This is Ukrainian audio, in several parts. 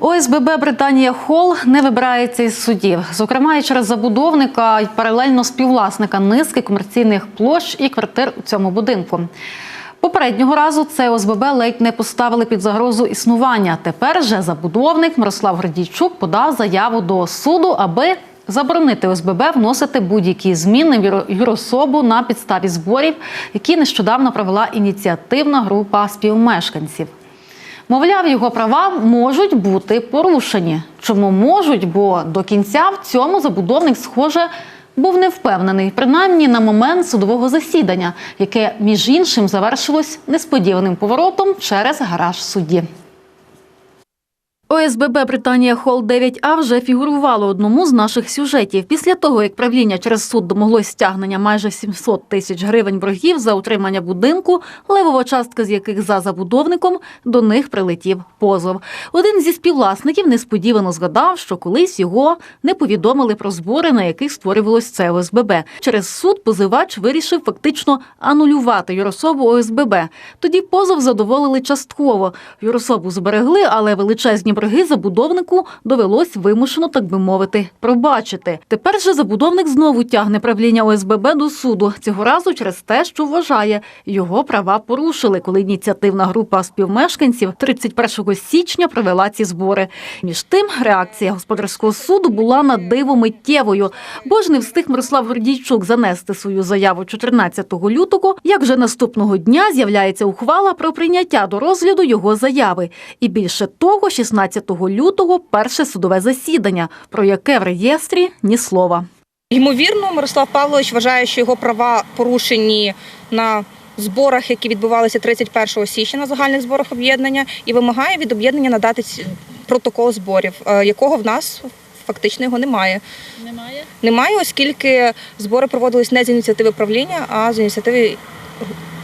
ОСББ Британія Холл не вибирається із судів, зокрема і через забудовника і паралельно співвласника низки комерційних площ і квартир у цьому будинку. Попереднього разу це ОСББ ледь не поставили під загрозу існування. Тепер же забудовник Мирослав Гордійчук подав заяву до суду, аби заборонити ОСББ вносити будь-які зміни в юро- юрособу на підставі зборів, які нещодавно провела ініціативна група співмешканців. Мовляв, його права можуть бути порушені. Чому можуть? Бо до кінця в цьому забудовник, схоже, був не впевнений, принаймні на момент судового засідання, яке між іншим завершилось несподіваним поворотом через гараж судді. ОСББ Британія Холл 9А вже фігурувало одному з наших сюжетів. Після того, як правління через суд домоглось стягнення майже 700 тисяч гривень боргів за утримання будинку, левова частка з яких за забудовником, до них прилетів позов. Один зі співвласників несподівано згадав, що колись його не повідомили про збори, на яких створювалось це ОСББ. Через суд позивач вирішив фактично анулювати юрособу ОСББ. Тоді позов задоволили частково. Юрособу зберегли, але величезні борги забудовнику довелось вимушено, так би мовити, пробачити. Тепер же забудовник знову тягне правління ОСББ до суду. Цього разу через те, що вважає, його права порушили, коли ініціативна група співмешканців 31 січня провела ці збори. Між тим, реакція господарського суду була на диво миттєвою, бо ж не встиг Мирослав Гордійчук занести свою заяву 14 лютого, як вже наступного дня з'являється ухвала про прийняття до розгляду його заяви. І більше того, 16 лютого перше судове засідання, про яке в реєстрі ні слова. Ймовірно, Мирослав Павлович вважає, що його права порушені на зборах, які відбувалися 31 січня на загальних зборах об'єднання, і вимагає від об'єднання надати протокол зборів, е, якого в нас фактично його немає. Немає? Немає, оскільки збори проводились не з ініціативи правління, а з ініціативи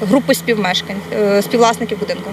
групи співмешкань, е, співвласників будинку.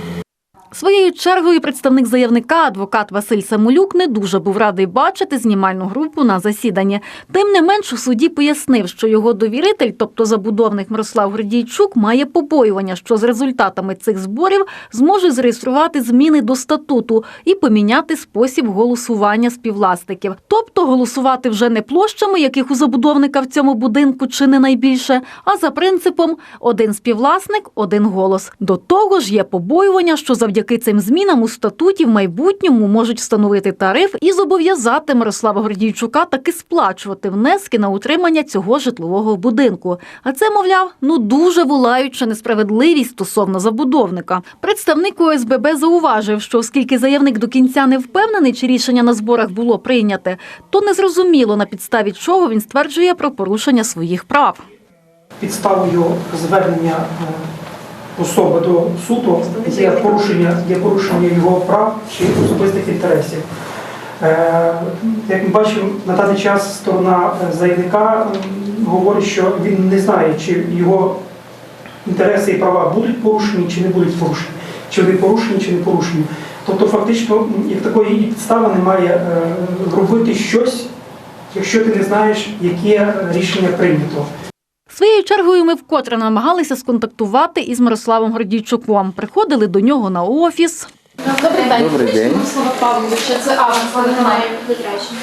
Своєю чергою представник заявника, адвокат Василь Самолюк, не дуже був радий бачити знімальну групу на засіданні. Тим не менш, у суді пояснив, що його довіритель, тобто забудовник Мирослав Гордійчук, має побоювання, що з результатами цих зборів зможе зареєструвати зміни до статуту і поміняти спосіб голосування співвласників. Тобто голосувати вже не площами, яких у забудовника в цьому будинку чи не найбільше, а за принципом один співвласник, один голос. До того ж, є побоювання, що завдяки цим змінам у статуті в майбутньому можуть встановити тариф і зобов'язати Мирослава Гордійчука таки сплачувати внески на утримання цього житлового будинку. А це, мовляв, ну дуже волаюча несправедливість стосовно забудовника. Представник ОСББ зауважив, що оскільки заявник до кінця не впевнений, чи рішення на зборах було прийняте, то незрозуміло на підставі чого він стверджує про порушення своїх прав. підставою звернення е, особи до суду є порушення, є порушення його прав чи особистих інтересів. Е, Як ми бачимо, на даний час сторона е, заявника говорить, що він не знає, чи його інтереси і права будуть порушені, чи не будуть порушені, чи вони порушені, чи не порушені. Тобто, фактично, як такої і підстави немає е, робити щось, якщо ти не знаєш, яке рішення прийнято. Своєю чергою ми вкотре намагалися сконтактувати із Мирославом Гордійчуком. Приходили до нього на офіс. Добрий день. Добрий день. Мирослава Павловича, це аванс немає відрядження.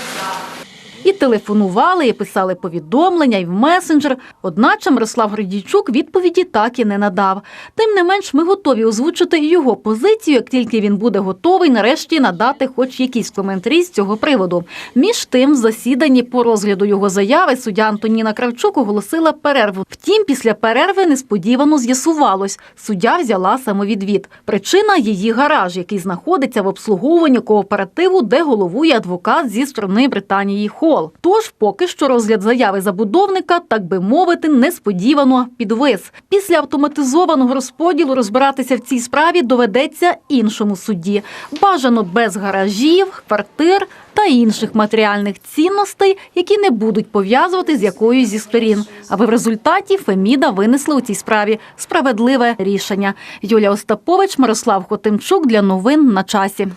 І телефонували, і писали повідомлення, і в месенджер. Одначе Мирослав Гордійчук відповіді так і не надав. Тим не менш, ми готові озвучити його позицію, як тільки він буде готовий нарешті надати хоч якісь коментарі з цього приводу. Між тим, в засіданні по розгляду його заяви суддя Антоніна Кравчук оголосила перерву. Втім, після перерви несподівано з'ясувалось, суддя взяла самовідвід. Причина її гараж, який знаходиться в обслуговуванні кооперативу, де головує адвокат зі сторони Британії Хол. Тож поки що розгляд заяви забудовника, так би мовити, несподівано підвис. Після автоматизованого розподілу розбиратися в цій справі доведеться іншому судді. Бажано без гаражів, квартир та інших матеріальних цінностей, які не будуть пов'язувати з якоюсь зі сторін. Аби в результаті Феміда винесли у цій справі справедливе рішення. Юлія Остапович, Мирослав Хотимчук для новин на часі.